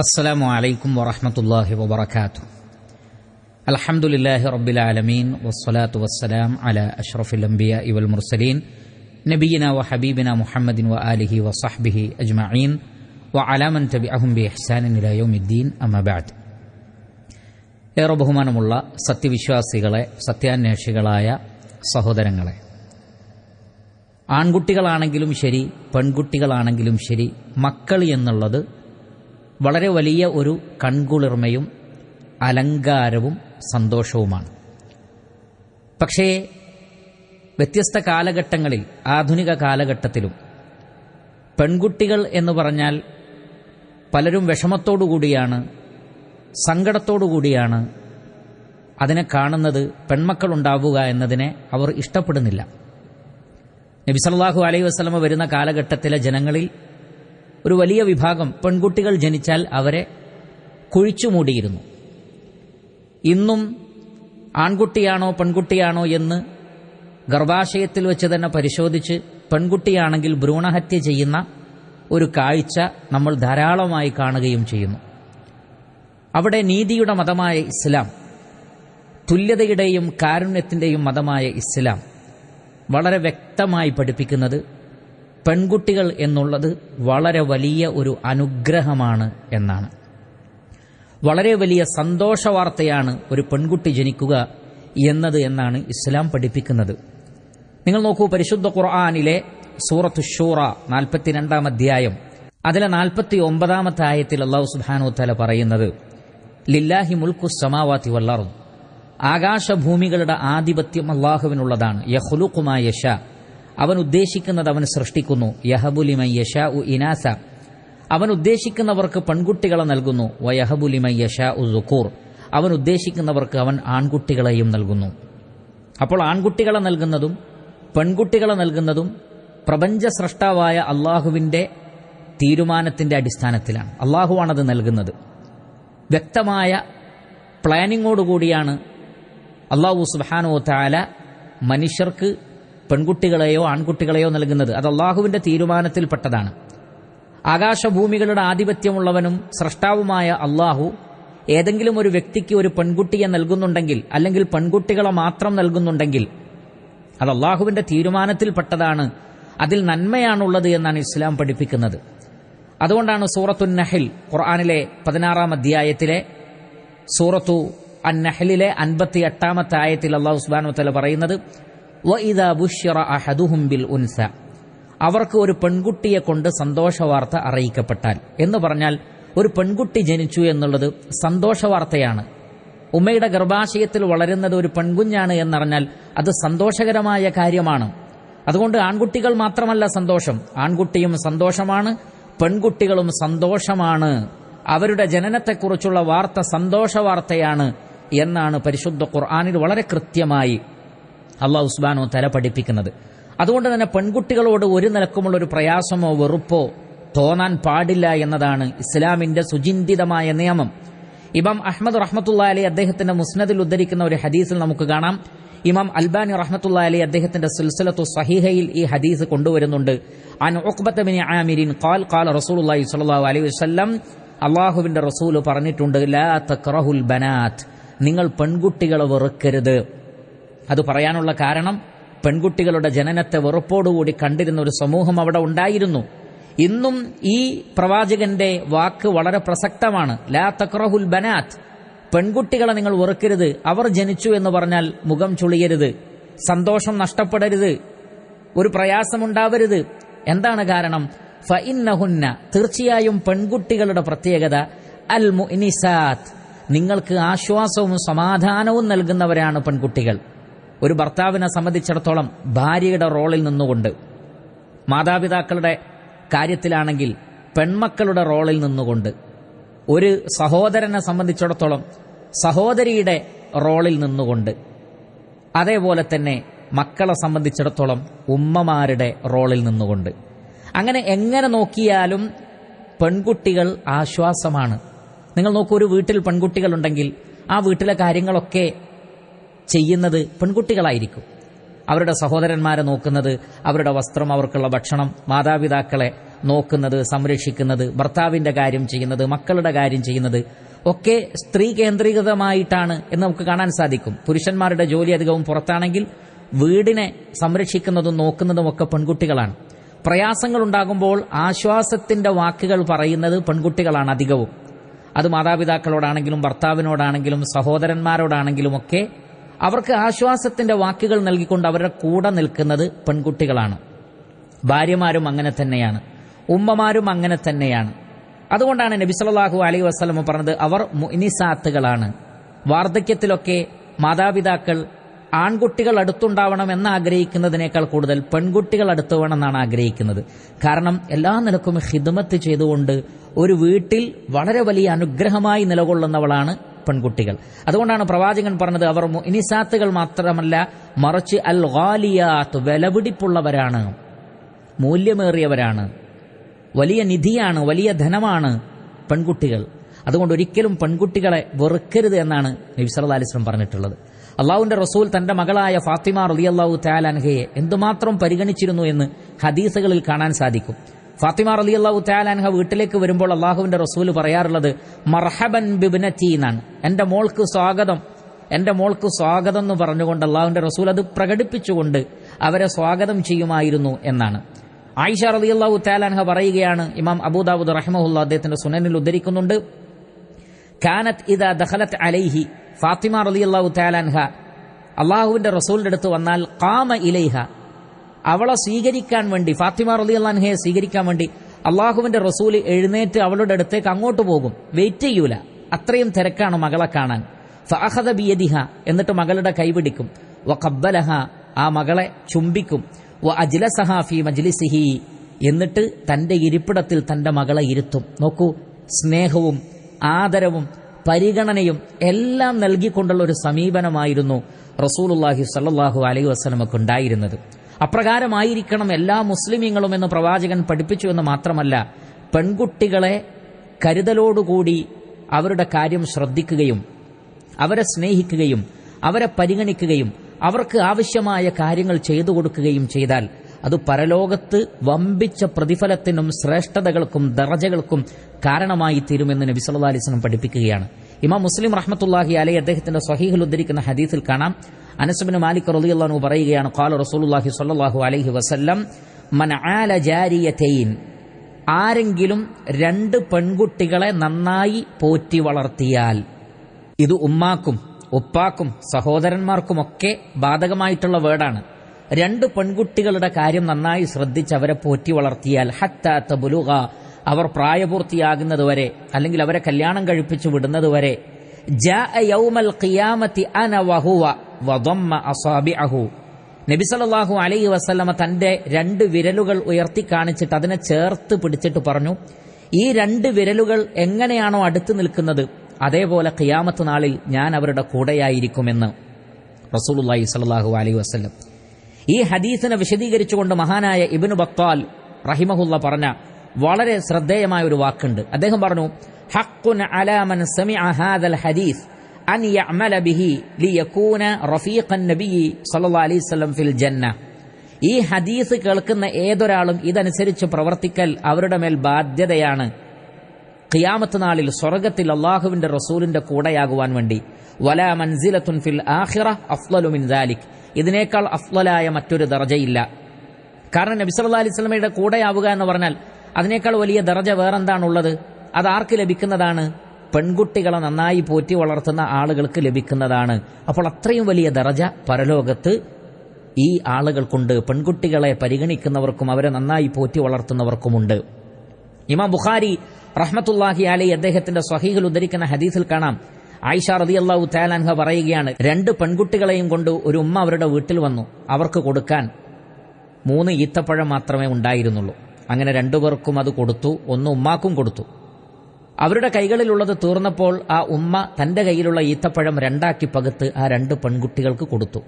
السلام عليكم ورحمة الله وبركاته الحمد لله رب العالمين والصلاة والسلام على أشرف الأنبياء والمرسلين نبينا وحبيبنا محمد وآله وصحبه أجمعين وعلى من تبعهم بإحسان إلى يوم الدين أما بعد ഏറെ ബഹുമാനമുള്ള സത്യവിശ്വാസികളെ സത്യാന്വേഷികളായ സഹോദരങ്ങളെ ആൺകുട്ടികളാണെങ്കിലും ശരി പെൺകുട്ടികളാണെങ്കിലും ശരി മക്കൾ എന്നുള്ളത് വളരെ വലിയ ഒരു കൺകുളിർമയും അലങ്കാരവും സന്തോഷവുമാണ്. പക്ഷേ വ്യത്യസ്ത കാലഘട്ടങ്ങളിൽ ആധുനിക കാലഘട്ടത്തിലും പെൺകുട്ടികൾ എന്ന് പറഞ്ഞാൽ പലരും വിഷമത്തോടുകൂടിയാണ് സങ്കടത്തോടുകൂടിയാണ് അതിനെ കാണുന്നത് പെൺമക്കളുണ്ടാവുക എന്നതിനെ അവർ ഇഷ്ടപ്പെടുന്നില്ല. നബി സല്ലല്ലാഹു അലൈഹി വസല്ലമ വരുന്ന കാലഘട്ടത്തിലെ ജനങ്ങളിൽ ഒരു വലിയ വിഭാഗം പെൺകുട്ടികൾ ജനിച്ചാൽ അവരെ കുഴിച്ചുമൂടിയിരുന്നു. ഇന്നും ആൺകുട്ടിയാണോ പെൺകുട്ടിയാണോ എന്ന് ഗർഭാശയത്തിൽ വെച്ച് തന്നെ പരിശോധിച്ച് പെൺകുട്ടിയാണെങ്കിൽ ഭ്രൂണഹത്യ ചെയ്യുന്ന ഒരു കാഴ്ച നമ്മൾ ധാരാളമായി കാണുകയും ചെയ്യുന്നു. അവിടെ നീതിയുടെ മതമായ ഇസ്ലാം തുല്യതയുടെയും കാരുണ്യത്തിന്റെയും മതമായ ഇസ്ലാം വളരെ വ്യക്തമായി പഠിപ്പിക്കുന്നത് പെൺകുട്ടികൾ എന്നുള്ളത് വളരെ വലിയ ഒരു അനുഗ്രഹമാണ് എന്നാണ്. വളരെ വലിയ സന്തോഷ വാർത്തയാണ് ഒരു പെൺകുട്ടി ജനിക്കുക എന്നത് എന്നാണ് ഇസ്ലാം പഠിപ്പിക്കുന്നത്. നിങ്ങൾ നോക്കൂ പരിശുദ്ധ ഖുർആാനിലെ സൂറത്ത് ഷൂറ നാൽപ്പത്തിരണ്ടാം അധ്യായം. അതിലെ നാൽപ്പത്തി ഒമ്പതാമത്തെ ആയത്തിൽ അള്ളാഹു സുബാനു തല പറയുന്നത് ലില്ലാഹി മുൽക്കു സമാവാത്തി വല്ലാറും ആകാശഭൂമികളുടെ ആധിപത്യം അള്ളാഹുവിനുള്ളതാണ്. യഹ്ലുക്കുമായ യശ. അവൻ ഉദ്ദേശിക്കുന്നത് അവൻ സൃഷ്ടിക്കുന്നു. യഹബുലിമൈ യഷാ ഉ ഇനാസ. അവൻ ഉദ്ദേശിക്കുന്നവർക്ക് പെൺകുട്ടികളെ നൽകുന്നു. വയഹബുലിമൈ യഷാ ഉ സുക്കൂർ അവൻ ഉദ്ദേശിക്കുന്നവർക്ക് അവൻ ആൺകുട്ടികളെയും നൽകുന്നു. അപ്പോൾ ആൺകുട്ടികളെ നൽകുന്നതും പെൺകുട്ടികളെ നൽകുന്നതും പ്രപഞ്ച സൃഷ്ടാവായ അള്ളാഹുവിന്റെ തീരുമാനത്തിന്റെ അടിസ്ഥാനത്തിലാണ്. അള്ളാഹുവാണത് നൽകുന്നത്. വ്യക്തമായ പ്ലാനിങ്ങോടുകൂടിയാണ് അള്ളാഹു സുബാനോ താല മനുഷ്യർക്ക് പെൺകുട്ടികളെയോ ആൺകുട്ടികളെയോ നൽകുന്നത് അത് അള്ളാഹുവിന്റെ തീരുമാനത്തിൽപ്പെട്ടതാണ്. ആകാശഭൂമികളുടെ ആധിപത്യമുള്ളവനും സ്രഷ്ടാവുമായ അള്ളാഹു ഏതെങ്കിലും ഒരു വ്യക്തിക്ക് ഒരു പെൺകുട്ടിയെ നൽകുന്നുണ്ടെങ്കിൽ അല്ലെങ്കിൽ പെൺകുട്ടികളെ മാത്രം നൽകുന്നുണ്ടെങ്കിൽ അത് അള്ളാഹുവിന്റെ തീരുമാനത്തിൽപ്പെട്ടതാണ്. അതിൽ നന്മയാണുള്ളത് എന്നാണ് ഇസ്ലാം പഠിപ്പിക്കുന്നത്. അതുകൊണ്ടാണ് സൂറത്തു നഹിൽ ഖുർആാനിലെ പതിനാറാം അധ്യായത്തിലെ സൂറത്തു അൻ നഹലിലെ അൻപത്തി എട്ടാമത്തെ ആയത്തിൽ അള്ളാഹു തല പറയുന്നത് ബിൽ ഉൻസ. അവർക്ക് ഒരു പെൺകുട്ടിയെ കൊണ്ട് സന്തോഷവാർത്ത അറിയിക്കപ്പെട്ടാൽ. എന്ന് പറഞ്ഞാൽ ഒരു പെൺകുട്ടി ജനിച്ചു എന്നുള്ളത് സന്തോഷവാർത്തയാണ്. ഉമ്മയുടെ ഗർഭാശയത്തിൽ വളരുന്നത് ഒരു പെൺകുഞ്ഞാണ് എന്നറിഞ്ഞാൽ അത് സന്തോഷകരമായ കാര്യമാണ്. അതുകൊണ്ട് ആൺകുട്ടികൾ മാത്രമല്ല സന്തോഷം. ആൺകുട്ടിയും സന്തോഷമാണ് പെൺകുട്ടികളും സന്തോഷമാണ്. അവരുടെ ജനനത്തെക്കുറിച്ചുള്ള വാർത്ത സന്തോഷ വാർത്തയാണ് എന്നാണ് പരിശുദ്ധ ഖുർആാനിൽ വളരെ കൃത്യമായി അള്ളാഹു ഉസ്ബാനോ തല പഠിപ്പിക്കുന്നത്. അതുകൊണ്ട് തന്നെ പെൺകുട്ടികളോട് ഒരു നിലക്കുമുള്ള ഒരു പ്രയാസമോ വെറുപ്പോ തോന്നാൻ പാടില്ല എന്നതാണ് ഇസ്ലാമിന്റെ സുചിന്തിതമായ നിയമം. ഇമാം അഹമ്മദ് റഹ്മത്തുള്ള അലി അദ്ദേഹത്തിന്റെ മുസ്നദിൽ ഉദ്ധരിക്കുന്ന ഒരു ഹദീസിൽ നമുക്ക് കാണാം. ഇമാം അൽബാനി റഹ്മത്തുള്ള അലി അദ്ദേഹത്തിന്റെ സിൽസിലത്തു സഹീഹയിൽ ഈ ഹദീസ് കൊണ്ടുവരുന്നുണ്ട്. അൻ ആമിരിൻ ഖാൽ റസൂലുള്ളാഹി സ്വല്ലല്ലാഹു അലൈഹി വസല്ലം അള്ളാഹുവിന്റെ റസൂൽ പറഞ്ഞിട്ടുണ്ട് ലാ തക്റഹുൽ ബനാത്ത് നിങ്ങൾ പെൺകുട്ടികളെ വെറുക്കരുത്. അത് പറയാനുള്ള കാരണം പെൺകുട്ടികളുടെ ജനനത്തെ വെറുപ്പോടുകൂടി കണ്ടിരുന്ന ഒരു സമൂഹം അവിടെ ഉണ്ടായിരുന്നു. ഇന്നും ഈ പ്രവാചകന്റെ വാക്ക് വളരെ പ്രസക്തമാണ്. ലാ തക്രഹുൽ ബനാത്ത്. പെൺകുട്ടികളെ നിങ്ങൾ വെറുക്കരുത് അവർ ജനിച്ചു എന്ന് പറഞ്ഞാൽ മുഖം ചുളിയരുത് സന്തോഷം നഷ്ടപ്പെടരുത് ഒരു പ്രയാസമുണ്ടാവരുത്. എന്താണ് കാരണം? ഫഇന്നഹുന്ന തീർച്ചയായും പെൺകുട്ടികളുടെ പ്രത്യേകത അൽ മുനിസാത്ത് നിങ്ങൾക്ക് ആശ്വാസവും സമാധാനവും നൽകുന്നവരാണ് പെൺകുട്ടികൾ. ഒരു ഭർത്താവിനെ സംബന്ധിച്ചിടത്തോളം ഭാര്യയുടെ റോളിൽ നിന്നുകൊണ്ട് മാതാപിതാക്കളുടെ കാര്യത്തിലാണെങ്കിൽ പെൺമക്കളുടെ റോളിൽ നിന്നുകൊണ്ട് ഒരു സഹോദരനെ സംബന്ധിച്ചിടത്തോളം സഹോദരിയുടെ റോളിൽ നിന്നുകൊണ്ട് അതേപോലെ തന്നെ മക്കളെ സംബന്ധിച്ചിടത്തോളം ഉമ്മമാരുടെ റോളിൽ നിന്നുകൊണ്ട്. അങ്ങനെ എങ്ങനെ നോക്കിയാലും പെൺകുട്ടികൾ ആശ്വാസമാണ്. നിങ്ങൾ നോക്കൂ ഒരു വീട്ടിൽ പെൺകുട്ടികളുണ്ടെങ്കിൽ ആ വീട്ടിലെ കാര്യങ്ങളൊക്കെ ചെയ്യുന്നത് പെൺകുട്ടികളായിരിക്കും. അവരുടെ സഹോദരന്മാരെ നോക്കുന്നത് അവരുടെ വസ്ത്രം അവർക്കുള്ള ഭക്ഷണം മാതാപിതാക്കളെ നോക്കുന്നത് സംരക്ഷിക്കുന്നത് ഭർത്താവിന്റെ കാര്യം ചെയ്യുന്നത് മക്കളുടെ കാര്യം ചെയ്യുന്നത് ഒക്കെ സ്ത്രീ കേന്ദ്രീകൃതമായിട്ടാണ് എന്ന് നമുക്ക് കാണാൻ സാധിക്കും. പുരുഷന്മാരുടെ ജോലി അധികവും പുറത്താണെങ്കിൽ വീടിനെ സംരക്ഷിക്കുന്നതും നോക്കുന്നതും ഒക്കെ പെൺകുട്ടികളാണ്. പ്രയാസങ്ങൾ ഉണ്ടാകുമ്പോൾ ആശ്വാസത്തിന്റെ വാക്കുകൾ പറയുന്നത് പെൺകുട്ടികളാണ് അധികവും. അത് മാതാപിതാക്കളോടാണെങ്കിലും ഭർത്താവിനോടാണെങ്കിലും സഹോദരന്മാരോടാണെങ്കിലും ഒക്കെ അവർക്ക് ആശ്വാസത്തിന്റെ വാക്കുകൾ നൽകിക്കൊണ്ട് അവരുടെ കൂടെ നിൽക്കുന്നത് പെൺകുട്ടികളാണ്. ഭാര്യമാരും അങ്ങനെ തന്നെയാണ്. ഉമ്മമാരും അങ്ങനെ തന്നെയാണ്. അതുകൊണ്ടാണ് നബി സല്ലല്ലാഹു അലൈഹി വസല്ലം പറഞ്ഞത് അവർ മുനിസാത്തുകളാണ്. വാർദ്ധക്യത്തിലൊക്കെ മാതാപിതാക്കൾ ആൺകുട്ടികൾ അടുത്തുണ്ടാവണം എന്ന് ആഗ്രഹിക്കുന്നതിനേക്കാൾ കൂടുതൽ പെൺകുട്ടികൾ അടുത്ത് വേണമെന്നാണ് ആഗ്രഹിക്കുന്നത്. കാരണം എല്ലാ നിലക്കും ഹിദ്മത്ത് ചെയ്തുകൊണ്ട് ഒരു വീട്ടിൽ വളരെ വലിയ അനുഗ്രഹമായി നിലകൊള്ളുന്നവളാണ് പെൺകുട്ടികൾ. അതുകൊണ്ടാണ് പ്രവാചകൻ പറഞ്ഞത് അവർ ഇനിസാത്തുകൾ മാത്രമല്ല മറിച്ച് അൽ ഗാലിയാത്ത് വിലപിടിപ്പുള്ളവരാണ് മൂല്യമേറിയവരാണ് വലിയ നിധിയാണ് വലിയ ധനമാണ് പെൺകുട്ടികൾ. അതുകൊണ്ട് ഒരിക്കലും പെൺകുട്ടികളെ വെറുക്കരുത് എന്നാണ് നബി സല്ലല്ലാഹു അലൈഹി വസല്ലം പറഞ്ഞിട്ടുള്ളത്. അള്ളാഹുവിന്റെ റസൂൽ തന്റെ മകളായ ഫാത്തിമ റളിയല്ലാഹു തആലാൻഹയെ എന്തുമാത്രം പരിഗണിച്ചിരുന്നു എന്ന് ഹദീസുകളിൽ കാണാൻ സാധിക്കും. ഫാത്തിമ അള്ളാഹു താലാൻഹ വീട്ടിലേക്ക് വരുമ്പോൾ അള്ളാഹുവിന്റെ റസൂൽ പറയാറുള്ളത് മർഹബൻ ബിബ്നതി എന്നാണ് എന്റെ മോൾക്ക് സ്വാഗതം. എന്റെ മോൾക്ക് സ്വാഗതം എന്ന് പറഞ്ഞുകൊണ്ട് അള്ളാഹുവിന്റെ റസൂൽ അത് പ്രകടിപ്പിച്ചുകൊണ്ട് അവരെ സ്വാഗതം ചെയ്യുമായിരുന്നു എന്നാണ്. ആയിഷ റലി അള്ളാഹു താലാൻഹ പറയുകയാണ് ഇമാം അബൂദാവൂദ് റഹ്മുല്ല അദ്ദേഹത്തിന്റെ സുനനിൽ ഉദ്ധരിക്കുന്നുണ്ട് കാനത്ത് ഇദാ ദഹലത്ത് അലൈഹി ഫാത്തിമ അള്ളാഹു താലാൻഹ അള്ളാഹുവിന്റെ റസൂലിന്റെ അടുത്ത് വന്നാൽ കാമ ഇലൈഹ അവളെ സ്വീകരിക്കാൻ വേണ്ടി ഫാത്തിമ റലി അള്ളാൻഹയെ സ്വീകരിക്കാൻ വേണ്ടി അള്ളാഹുവിന്റെ റസൂൽ എഴുന്നേറ്റ് അവളുടെ അടുത്തേക്ക് അങ്ങോട്ട് പോകും. വെയിറ്റ് ചെയ്യൂല. അത്രയും തിരക്കാണ് മകളെ കാണാൻ. ഫഅഖദ ബിയദിഹ എന്നിട്ട് മകളുടെ കൈപിടിക്കും വ കബ്ബലഹ ആ മകളെ ചുംബിക്കും. വ അജ്ലസഹ ഫി മജ്ലിസിഹി എന്നിട്ട് തന്റെ ഇരിപ്പിടത്തിൽ തന്റെ മകളെ ഇരുത്തും. നോക്കൂ സ്നേഹവും ആദരവും പരിഗണനയും എല്ലാം നൽകിക്കൊണ്ടുള്ള ഒരു സമീപനമായിരുന്നു റസൂലുല്ലാഹി സല്ലാഹു അലൈഹി വസ്ലമക്ക് ഉണ്ടായിരുന്നത്. അപ്രകാരമായിരിക്കണം എല്ലാ മുസ്ലിമീങ്ങളും എന്ന് പ്രവാചകൻ പഠിപ്പിച്ചു എന്ന് മാത്രമല്ല പെൺകുട്ടികളെ കരുതലോടുകൂടി അവരുടെ കാര്യം ശ്രദ്ധിക്കുകയും അവരെ സ്നേഹിക്കുകയും അവരെ പരിഗണിക്കുകയും അവർക്ക് ആവശ്യമായ കാര്യങ്ങൾ ചെയ്തു കൊടുക്കുകയും ചെയ്താൽ അത് പരലോകത്ത് വമ്പിച്ച പ്രതിഫലത്തിനും ശ്രേഷ്ഠതകൾക്കും ദറജകൾക്കും കാരണമായി തീരുമെന്ന് നബി അലിസ്ലം പഠിപ്പിക്കുകയാണ്. ഇമാം മുസ്ലിം റഹ്മത്തുള്ളാഹി അലൈ അദ്ദേഹത്തിന്റെ സ്വഹീഹിൽ ഉദ്ധരിക്കുന്ന ഹദീസിൽ കാണാം. അനസ്ബിന് മാലിക് റലിയുള്ള പറയുകയാണ് ഖാല റസൂലുല്ലാഹി സ്വല്ലല്ലാഹു അലൈഹി വസല്ലം മൻ ആല ജാരിയതൈൻ ആരെങ്കിലും രണ്ട് പെൺകുട്ടികളെ നന്നായി പോറ്റി വളർത്തിയാൽ ഇത് ഉമ്മാക്കും ഉപ്പാക്കും സഹോദരന്മാർക്കുമൊക്കെ ബാധകമായിട്ടുള്ള വേർഡാണ് രണ്ട് പെൺകുട്ടികളുടെ കാര്യം നന്നായി ശ്രദ്ധിച്ച് അവരെ പോറ്റി വളർത്തിയാൽ ഹത്താത്ത ബുലുക അവർ പ്രായപൂർത്തിയാകുന്നതുവരെ അല്ലെങ്കിൽ അവരെ കല്യാണം കഴിപ്പിച്ചു വദമ്മ അസാബിഅഹു. നബി സല്ലല്ലാഹു അലൈഹി വസല്ലമ തന്റെ രണ്ട് വിരലുകൾ ഉയർത്തി കാണിച്ചിട്ട് അതിനെ ചേർത്ത് പിടിച്ചിട്ട് പറഞ്ഞു ഈ രണ്ട് വിരലുകൾ എങ്ങനെയാണോ അടുത്ത് നിൽക്കുന്നത് അതേപോലെ ഖിയാമത്ത് നാളിൽ ഞാൻ അവരുടെ കൂടെയായിരിക്കുമെന്ന്. റസൂലുള്ളാഹി സ്വല്ലല്ലാഹു അലൈഹി വസ്ലം ഈ ഹദീസിനെ വിശദീകരിച്ചുകൊണ്ട് മഹാനായ ഇബിനു ബത്താൽ റഹിമഹുല്ല പറഞ്ഞ വളരെ ശ്രദ്ധേയമായ ഒരു വാക്കുണ്ട്. അദ്ദേഹം പറഞ്ഞു ഹക്കുൻ അലാമൻ സമി അഹാദൽ ഹാദൽ ഹദീസ് അൻ ബിഹി അലൈഹി ഫിൽ ജന്ന. ഈ ഹദീസ് കേൾക്കുന്ന ഏതൊരാളും ഇതനുസരിച്ച് പ്രവർത്തിക്കൽ അവരുടെ മേൽ ബാധ്യതയാണ്. ഖിയാമത്ത് നാളിൽ സ്വർഗത്തിൽ അള്ളാഹുവിന്റെ റസൂലിന്റെ കൂടെയാകുവാൻ വേണ്ടി. വല മൻസിലത്തുൻ ഫിൽ ആഹിറ അഫ്ലലുമിൻ ദാലിക്. ഇതിനേക്കാൾ അഫ്ലലായ മറ്റൊരു ദർജയില്ല. കാരണം നബി സല്ലല്ലാഹു അലൈഹി വസല്ലമയുടെ കൂടെയാവുക എന്ന് പറഞ്ഞാൽ അതിനേക്കാൾ വലിയ ദർജ വേറെന്താണുള്ളത്? അത് ആർക്ക് ലഭിക്കുന്നതാണ്? പെൺകുട്ടികളെ നന്നായി പോറ്റി വളർത്തുന്ന ആളുകൾക്ക് ലഭിക്കുന്നതാണ്. അപ്പോൾ അത്രയും വലിയ ദർജ പരലോകത്ത് ഈ ആളുകൾക്കുണ്ട്. പെൺകുട്ടികളെ പരിഗണിക്കുന്നവർക്കും അവരെ നന്നായി പോറ്റി വളർത്തുന്നവർക്കുമുണ്ട്. ഇമാം ബുഖാരി റഹ്മത്തുല്ലാഹി അലി അദ്ദേഹത്തിന്റെ സ്വഹീഹിൽ ഉദ്ധരിക്കുന്ന ഹദീസിൽ കാണാം. ആയിഷ റതി അള്ളാഹു താലാൻഹ പറയുകയാണ് രണ്ട് പെൺകുട്ടികളെയും കൊണ്ട് ഒരു ഉമ്മ അവരുടെ വീട്ടിൽ വന്നു. അവർക്ക് കൊടുക്കാൻ മൂന്ന് ഈത്തപ്പഴം മാത്രമേ ഉണ്ടായിരുന്നുള്ളൂ. അങ്ങനെ രണ്ടുപേർക്കും അത് കൊടുത്തു ഒന്ന് ഉമ്മാക്കും കൊടുത്തു. അവരുടെ കൈകളിലുള്ളത് തീർന്നപ്പോൾ ആ ഉമ്മ തന്റെ കയ്യിലുള്ള ഈത്തപ്പഴം രണ്ടാക്കി പകുത്ത് ആ രണ്ട് പെൺകുട്ടികൾക്ക് കൊടുത്തു.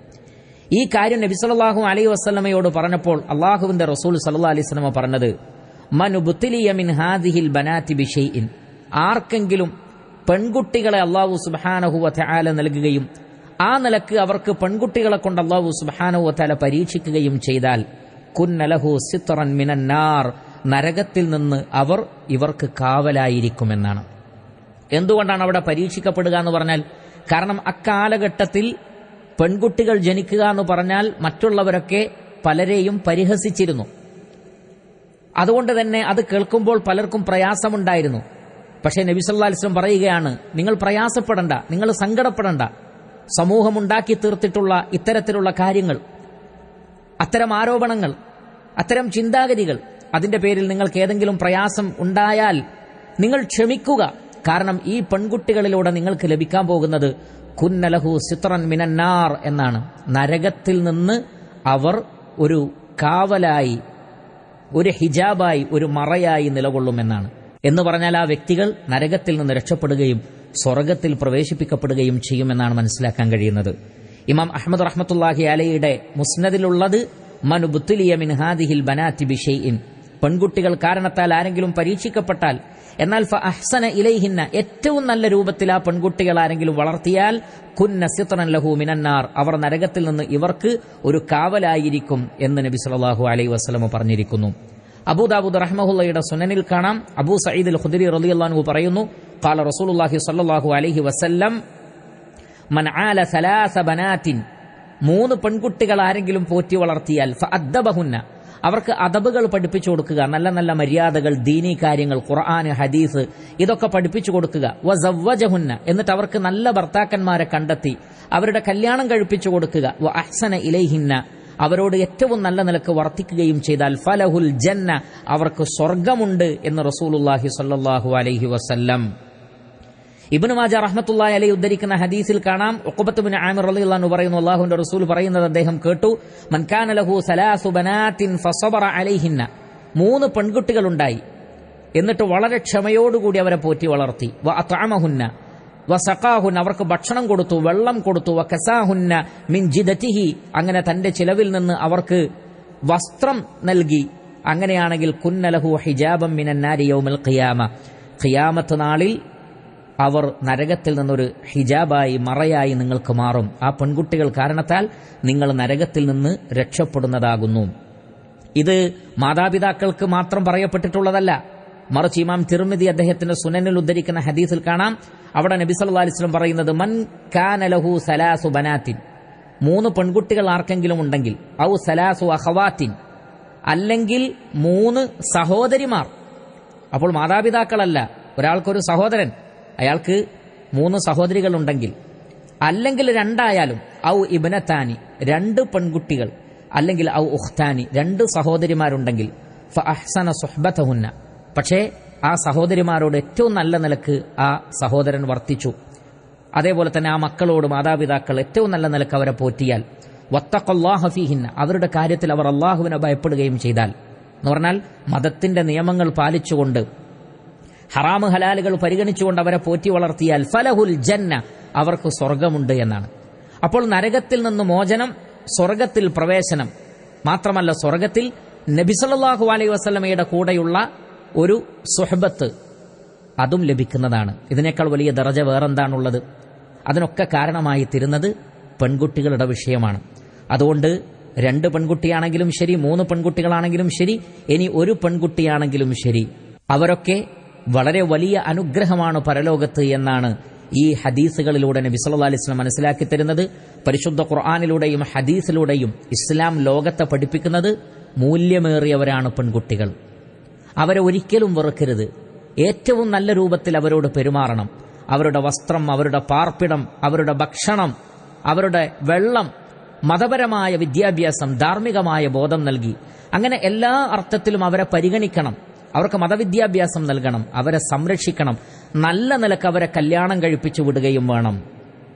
ഈ കാര്യം നബി സല്ലല്ലാഹു അലൈഹി വസ്ലമയോട് പറഞ്ഞപ്പോൾ അള്ളാഹുവിന്റെ റസൂൽ സല്ലാ അലൈഹി വസല്ലമ പറഞ്ഞത് മനുബുത്തിലിയമിൻ ഹാദിഹിൽ ബനാത്തി ബിഷൈഇൻ. ആർക്കെങ്കിലും പെൺകുട്ടികളെ അള്ളാഹു സുബ്ഹാനഹു വതആല നൽകുകയും ആ നിലയ്ക്ക് അവർക്ക് പെൺകുട്ടികളെ കൊണ്ട് അള്ളാഹു സുബാനുവത്താല പരീക്ഷിക്കുകയും ചെയ്താൽ കുന്നലഹു സിത്തറൻ മിനന്നാർ നരകത്തിൽ നിന്ന് അവർ ഇവർക്ക് കാവലായിരിക്കുമെന്നാണ്. എന്തുകൊണ്ടാണ് അവിടെ പരീക്ഷിക്കപ്പെടുക എന്ന് പറഞ്ഞാൽ കാരണം അക്കാലഘട്ടത്തിൽ പെൺകുട്ടികൾ ജനിക്കുക എന്ന് പറഞ്ഞാൽ മറ്റുള്ളവരൊക്കെ പലരെയും പരിഹസിച്ചിരുന്നു. അതുകൊണ്ട് തന്നെ അത് കേൾക്കുമ്പോൾ പലർക്കും പ്രയാസമുണ്ടായിരുന്നു. പക്ഷേ നബി സല്ലാ അലിസ്ലം പറയുകയാണ് നിങ്ങൾ പ്രയാസപ്പെടണ്ട നിങ്ങൾ സങ്കടപ്പെടണ്ട. സമൂഹമുണ്ടാക്കി തീർത്തിട്ടുള്ള ഇത്തരത്തിലുള്ള കാര്യങ്ങൾ. അത്തരം ആരോപണങ്ങൾ അത്തരം ചിന്താഗതികൾ അതിന്റെ പേരിൽ നിങ്ങൾക്ക് ഏതെങ്കിലും പ്രയാസം ഉണ്ടായാൽ നിങ്ങൾ ക്ഷമിക്കുക. കാരണം ഈ പെൺകുട്ടികളിലൂടെ നിങ്ങൾക്ക് ലഭിക്കാൻ പോകുന്നത് കുന്നലഹു സിത്രൻ മിനന്നാർ എന്നാണ്. നരകത്തിൽ നിന്ന് അവർ ഒരു കാവലായി ഒരു ഹിജാബായി ഒരു മറയായി നിലകൊള്ളുമെന്നാണ്. എന്ന് പറഞ്ഞാൽ ആ വ്യക്തികൾ നരകത്തിൽ നിന്ന് രക്ഷപ്പെടുകയും സ്വർഗത്തിൽ പ്രവേശിപ്പിക്കപ്പെടുകയും ചെയ്യുമെന്നാണ് മനസ്സിലാക്കാൻ കഴിയുന്നത്. ഇമാം അഹമ്മദ് റഹ്മത്തുല്ലാഹി അലയുടെ മുസ്നദിലുള്ളത് മനുബുത്തുലിയ മിൻഹാദിഹിൽ ബനാത്തി ബിഷെയ്ൻ പെൺകുട്ടികൾ കാരണത്താൽ ആരെങ്കിലും പരീക്ഷിക്കപ്പെട്ടാൽ എന്നാൽ ഫ അഹ്സന ഇലൈഹിന്ന ഏറ്റവും നല്ല രൂപത്തിൽ ആ പെൺകുട്ടികൾ ആരെങ്കിലും വളർത്തിയാൽ കുന്ന സിത്രൻ ലഹു മിനന്നാർ. അവർ നരകത്തിൽ നിന്ന് ഇവർക്ക് ഒരു കാവലായിരിക്കും എന്ന് നബി സലാഹു അലൈ വസ്ലമ പറഞ്ഞിരിക്കുന്നു. അബൂദാബുദ് റഹ്മഹുല്ലയുടെ സുനനിൽ കാണാം. അബൂ സയ്യിദ് ഖുദരി റലിയല്ലാൻഹു പറയുന്നു കാല റസൂലുല്ലാഹി സല്ലാഹു അലൈഹി വസല്ലം മൻആല സലാസ ബനാത്തിൻ. മൂന്ന് പെൺകുട്ടികൾ ആരെങ്കിലും പോറ്റി വളർത്തിയാൽ അദ്ദബഹുന്ന. അവർക്ക് അദബുകൾ പഠിപ്പിച്ചു കൊടുക്കുക നല്ല നല്ല മര്യാദകൾ ദീനീ കാര്യങ്ങൾ ഖുർആൻ ഹദീസ് ഇതൊക്കെ പഠിപ്പിച്ചു കൊടുക്കുക. വസവ്വജഹുന്ന എന്നിട്ട് അവർക്ക് നല്ല ഭർത്താക്കന്മാരെ കണ്ടെത്തി അവരുടെ കല്യാണം കഴിപ്പിച്ചു കൊടുക്കുക. വ അഹ്സന ഇലൈഹിന്ന. അവരോട് ഏറ്റവും നല്ല നിലയ്ക്ക് വർത്തിക്കുകയും ചെയ്താൽ ഫലഹുൽ ജന്ന. അവർക്ക് സ്വർഗമുണ്ട് എന്ന് റസൂലുല്ലാഹി സല്ലാഹു അലൈഹി വസല്ലം. ഇബ്നു മാജ റഹ്മത്തുള്ളാഹി അലൈഹി ഉദ്ധരിക്കുന്ന ഹദീസിൽ കാണാം. ഉഖബത്ത് ബിൻ ആമിർ അലി അൻഹു പറയുന്നു അല്ലാഹുവിന്റെ റസൂൽ പറയുന്നത് അദ്ദേഹം കേട്ടു. മൻ കാന ലഹു സലാസു ബനാത്തിൻ ഫസബറ അലൈഹിന്ന. മൂന്ന് പെൺകുട്ടികളുണ്ടായി. എന്നിട്ട് വളരെ ക്ഷമയോടുകൂടി അവരെ പോറ്റി വളർത്തി. വ അത്താമഹുന്ന വ സഖാഹുൻ അവർക്ക് ഭക്ഷണം കൊടുത്തു വെള്ളം കൊടുത്തു. വ കസാഹുന്ന മിൻ ജിദതിഹി. അങ്ങനെ തന്റെ ചിലവിൽ നിന്ന് അവർക്ക് വസ്ത്രം നൽകി. അങ്ങനെയാണെങ്കിൽ കുന്നലഹു ഹിജാബം മിനന്നാരി യൗമൽ ഖിയാമ. ഖിയാമത്ത് നാളിൽ അവർ നരകത്തിൽ നിന്നൊരു ഹിജാബായി മറയായി നിങ്ങൾക്ക് മാറും. ആ പെൺകുട്ടികൾ കാരണത്താൽ നിങ്ങൾ നരകത്തിൽ നിന്ന് രക്ഷപ്പെടുന്നതാകുന്നു. ഇത് മാതാപിതാക്കൾക്ക് മാത്രം പറയപ്പെട്ടിട്ടുള്ളതല്ല. മറിച്ച് ഇമാം തിരുമിതി അദ്ദേഹത്തിന്റെ സുനനിൽ ഉദ്ധരിക്കുന്ന ഹദീസിൽ കാണാം. അവിടെ നബി വസല്ലം പറയുന്നത് മൻ കാനലഹു സലാസു ബനാത്തിൻ. മൂന്ന് പെൺകുട്ടികൾ ആർക്കെങ്കിലും ഉണ്ടെങ്കിൽ ഔ സലാസു അഹവാത്തിൻ അല്ലെങ്കിൽ മൂന്ന് സഹോദരിമാർ. അപ്പോൾ മാതാപിതാക്കളല്ല ഒരാൾക്കൊരു സഹോദരൻ. അയാൾക്ക് മൂന്ന് സഹോദരികളുണ്ടെങ്കിൽ അല്ലെങ്കിൽ രണ്ടായാലും ഔ ഇബനത്താനി രണ്ട് പെൺകുട്ടികൾ അല്ലെങ്കിൽ ഔ ഉഖ്താനി രണ്ട് സഹോദരിമാരുണ്ടെങ്കിൽ ഫ അഹ്സന സുഹബത്തഹുന്ന പക്ഷേ ആ സഹോദരിമാരോട് ഏറ്റവും നല്ല നിലയ്ക്ക് ആ സഹോദരൻ വർത്തിച്ചു. അതേപോലെ തന്നെ ആ മക്കളോട് മാതാപിതാക്കൾ ഏറ്റവും നല്ല നിലയ്ക്ക് അവരെ പോറ്റിയാൽ വത്തഖല്ലാഹഫീഹിന്ന അവരുടെ കാര്യത്തിൽ അവർ അള്ളാഹുവിനെ ഭയപ്പെടുകയും ചെയ്താൽ എന്ന് പറഞ്ഞാൽ മതത്തിന്റെ നിയമങ്ങൾ പാലിച്ചുകൊണ്ട് ഹറാമ് ഹലാലുകൾ പരിഗണിച്ചുകൊണ്ട് അവരെ പോറ്റി വളർത്തിയാൽ ഫലഹുൽ ജന്ന അവർക്ക് സ്വർഗമുണ്ട് എന്നാണ്. അപ്പോൾ നരകത്തിൽ നിന്ന് മോചനം സ്വർഗത്തിൽ പ്രവേശനം. മാത്രമല്ല സ്വർഗത്തിൽ നബിസല്ലാഹു അലൈഹി വസ്ലമയുടെ കൂടെയുള്ള ഒരു സുഹബത്ത് അതും ലഭിക്കുന്നതാണ്. ഇതിനേക്കാൾ വലിയ ദറജ വേറെന്താണുള്ളത്? അതിനൊക്കെ കാരണമായി തീരുന്നത് പെൺകുട്ടികളുടെ വിഷയമാണ്. അതുകൊണ്ട് രണ്ട് പെൺകുട്ടിയാണെങ്കിലും ശരി മൂന്ന് പെൺകുട്ടികളാണെങ്കിലും ശരി ഇനി ഒരു പെൺകുട്ടിയാണെങ്കിലും ശരി. അവരൊക്കെ വളരെ വലിയ അനുഗ്രഹമാണ് പരലോകത്ത് എന്നാണ് ഈ ഹദീസുകളിലൂടെ നബി സല്ലല്ലാഹു അലൈഹി വസല്ലം മനസ്സിലാക്കി തരുന്നത്. പരിശുദ്ധ ഖുർആാനിലൂടെയും ഹദീസിലൂടെയും ഇസ്ലാം ലോകത്തെ പഠിപ്പിക്കുന്നത് മൂല്യമേറിയവരാണ് പെൺകുട്ടികൾ. അവരെ ഒരിക്കലും വെറുക്കരുത്. ഏറ്റവും നല്ല രൂപത്തിൽ അവരോട് പെരുമാറണം. അവരുടെ വസ്ത്രം അവരുടെ പാർപ്പിടം അവരുടെ ഭക്ഷണം അവരുടെ വെള്ളം മതപരമായ വിദ്യാഭ്യാസം ധാർമ്മികമായ ബോധം നൽകി. അങ്ങനെ എല്ലാ അർത്ഥത്തിലും അവരെ പരിഗണിക്കണം. അവർക്ക് മതവിദ്യാഭ്യാസം നൽകണം അവരെ സംരക്ഷിക്കണം നല്ല നിലയ്ക്ക് അവരെ കല്യാണം കഴിപ്പിച്ചു വിടുകയും വേണം.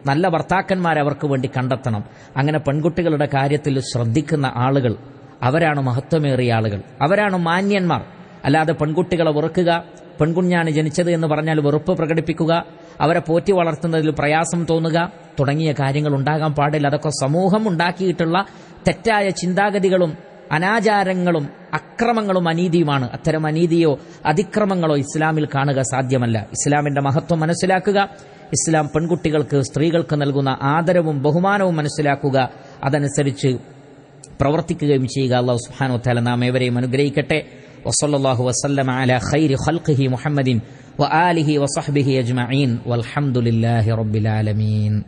നല്ല ഭർത്താക്കന്മാരെ അവർക്ക് വേണ്ടി കണ്ടെത്തണം. അങ്ങനെ പെൺകുട്ടികളുടെ കാര്യത്തിൽ ശ്രദ്ധിക്കുന്ന ആളുകൾ അവരാണ് മഹത്വമേറിയ ആളുകൾ. അവരാണ് മാന്യന്മാർ. അല്ലാതെ പെൺകുട്ടികളെ വെറുക്കുക പെൺകുഞ്ഞാണ് ജനിച്ചത് എന്ന് പറഞ്ഞാൽ വെറുപ്പ് പ്രകടിപ്പിക്കുക അവരെ പോറ്റി വളർത്തുന്നതിൽ പ്രയാസം തോന്നുക തുടങ്ങിയ കാര്യങ്ങൾ ഉണ്ടാകാൻ പാടില്ല. അതൊക്കെ സമൂഹം ഉണ്ടാക്കിയിട്ടുള്ള തെറ്റായ ചിന്താഗതികളും അനാചാരങ്ങളും അക്രമങ്ങളും അനീതിയുമാണ്. അത്തരം അനീതിയോ അതിക്രമങ്ങളോ ഇസ്ലാമിൽ കാണുക സാധ്യമല്ല. ഇസ്ലാമിന്റെ മഹത്വം മനസ്സിലാക്കുക. ഇസ്ലാം പെൺകുട്ടികൾക്ക് സ്ത്രീകൾക്ക് നൽകുന്ന ആദരവും ബഹുമാനവും മനസ്സിലാക്കുക. അതനുസരിച്ച് പ്രവർത്തിക്കുകയും ചെയ്യുക. അള്ളാഹു സുഹാനോ തല നാം ഏവരെയും അനുഗ്രഹിക്കട്ടെ. വസല്ലല്ലാഹു വസല്ലമ അലാ ഖൈരി ഖൽഖിഹി മുഹമ്മദിൻ വ വസഹ്ബിഹി അജ്മഈൻ. വൽഹംദുലില്ലാഹി റബ്ബിൽ ആലമീൻ.